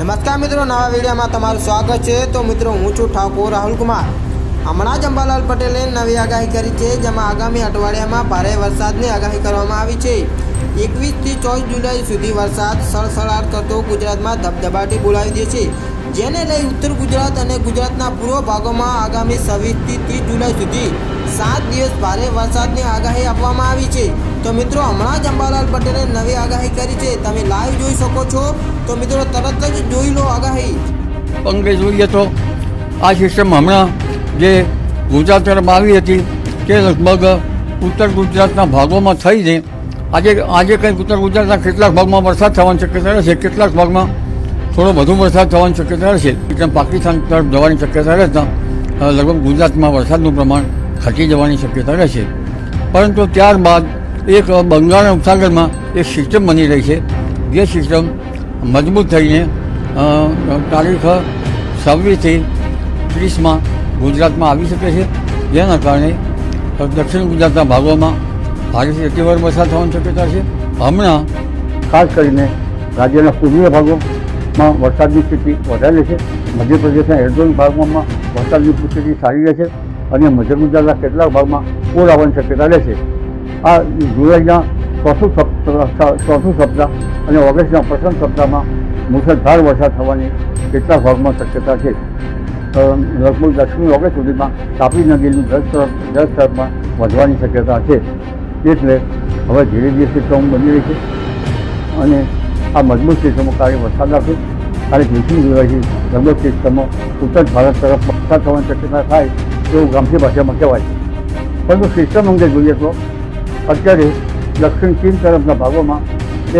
નમસ્કાર મિત્રો, નવા વિડીયોમાં તમારું સ્વાગત છે. તો મિત્રો, હું છું ઠાકોર રાહુલ કુમાર. હમણાં જ અંબાલાલ પટેલે નવી આગાહી કરી છે, જેમાં આગામી અઠવાડિયામાં ભારે વરસાદની આગાહી કરવામાં આવી છે. એકવીસથી ચોવીસ જુલાઈ સુધી વરસાદ સળસળાટ કરતો ગુજરાતમાં ધબધબાટી બોલાવી દે છે. જેને લઈ ઉત્તર ગુજરાત અને ગુજરાતના પૂર્વ ભાગોમાં આગામી છવ્વીસથી ત્રીસ જુલાઈ સુધી સાત દિવસ ભારે વરસાદની આગાહી આપવામાં આવી છે. તો મિત્રો, હમણાં જ અંબાલાલ પટેલે નવી આગાહી કરી છે. તમે લાઈવ જોઈ શકો છો. તો મિત્રો, તરત જ જોઈ લો આગાહી. અંગે જોઈએ તો આ સિસ્ટમ હમણાં જે ગુજરાત તરફ આવી હતી તે લગભગ ઉત્તર ગુજરાતના ભાગોમાં થઈ છે. આજે આજે કંઈક ઉત્તર ગુજરાતના કેટલાક ભાગમાં વરસાદ થવાની શક્યતા રહેશે. કેટલાક ભાગમાં થોડો વધુ વરસાદ થવાની શક્યતા રહેશે. પાકિસ્તાન તરફ જવાની શક્યતા રહેતા લગભગ ગુજરાતમાં વરસાદનું પ્રમાણ ઘટી જવાની શક્યતા રહેશે. પરંતુ ત્યારબાદ એક બંગાળના ઉપસાગરમાં એક સિસ્ટમ બની રહી છે. જે સિસ્ટમ મજબૂત થઈને તારીખ છવ્વીસથી ત્રીસમાં ગુજરાતમાં આવી શકે છે. જેના કારણે દક્ષિણ ગુજરાતના ભાગોમાં ભારેથી અતિવાર વરસાદ થવાની શક્યતા છે. હમણાં ખાસ કરીને રાજ્યના પૂર્વીય ભાગોમાં વરસાદની સ્થિતિ વધારે છે. મધ્યપ્રદેશના એરડોન ભાગોમાં વરસાદની સ્થિતિ સારી રહેશે અને મધ્ય ગુજરાતના કેટલાક ભાગમાં પૂર આવવાની શક્યતા રહેશે. આ જુલાઈના ચોથું સપ્તાહ ચોથું સપ્તાહ અને ઓગસ્ટના પ્રથમ સપ્તાહમાં મુસળધાર વરસાદ થવાની કેટલા ભાગમાં શક્યતા છે? લગભગ દસમી ઓગસ્ટ સુધીમાં તાપી નદીનું જળસ્તર દસ વધવાની શક્યતા છે. એટલે હવે ધીરે ધીરે સિસ્ટમ બની રહી છે અને આ મજબૂત સિસ્ટમો કાર્ય વરસાદ આવશે. અને ત્રીસમી જુલાઈથી લગભગ સિસ્ટમો ઉત્તર ભારત તરફ વરસાદ થવાની શક્યતા થાય એવું ગામઠી ભાષામાં કહેવાય છે. પરંતુ સિસ્ટમ અંગે જોઈએ તો અત્યારે દક્ષિણ ચીન તરફના ભાગોમાં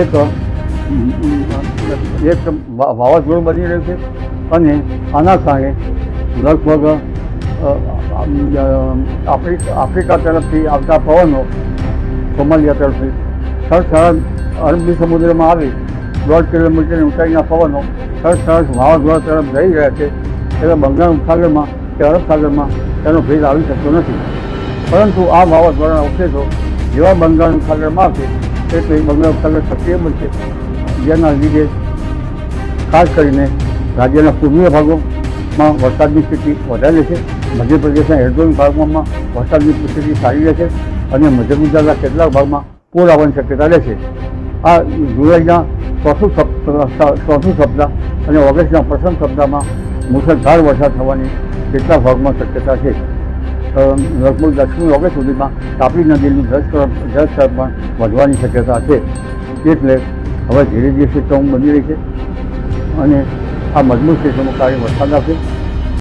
એક એક વાવાઝોડું બની રહ્યું છે અને આના કારણે લગભગ આફ્રિકા તરફથી આવતા પવનો સોમાલિયા તરફથી સરસરસ સરસ અરબી સમુદ્રમાં આવી, દોઢ કિલોમીટરની ઊંચાઈના પવનો સરસરસ સરસ વાવાઝોડા તરફ જઈ રહ્યા છે. એટલે બંગાળ ઉપસાગરમાં કે અરબ સાગરમાં તેનો ભેદ આવી શકતો નથી. પરંતુ આ વાવાઝોડાના અવશેષો જેવા બંગાળનું ઉપસાગરમાં આવશે એટલે બંગાળ કલર સક્રિય બનશે જેના લીધે ખાસ કરીને રાજ્યના પૂર્વીય ભાગોમાં વરસાદની સ્થિતિ વધારે છે. મધ્યપ્રદેશના એરડોન ભાગોમાં વરસાદની સ્થિતિ સારી રહેશે અને મધ્ય ગુજરાતના કેટલાક ભાગમાં પૂર આવવાની શક્યતા રહેશે આ જુલાઈના ચોથું સપ્તાહ ચોથું સપ્તાહ અને ઓગસ્ટના પ્રથમ સપ્તાહમાં મુસળધાર વરસાદ થવાની કેટલાક ભાગમાં શક્યતા છે. લગભગ દક્ષિણ ઓગસ્ટ સુધીમાં તાપી નદીનું દસ જળસ્તર પણ વધવાની શક્યતા છે. એટલે હવે ધીરે ધીરે સિસ્ટમ બની રહી છે અને આ મજબૂત સિસ્ટમો કાર્ય વરસાદ આવશે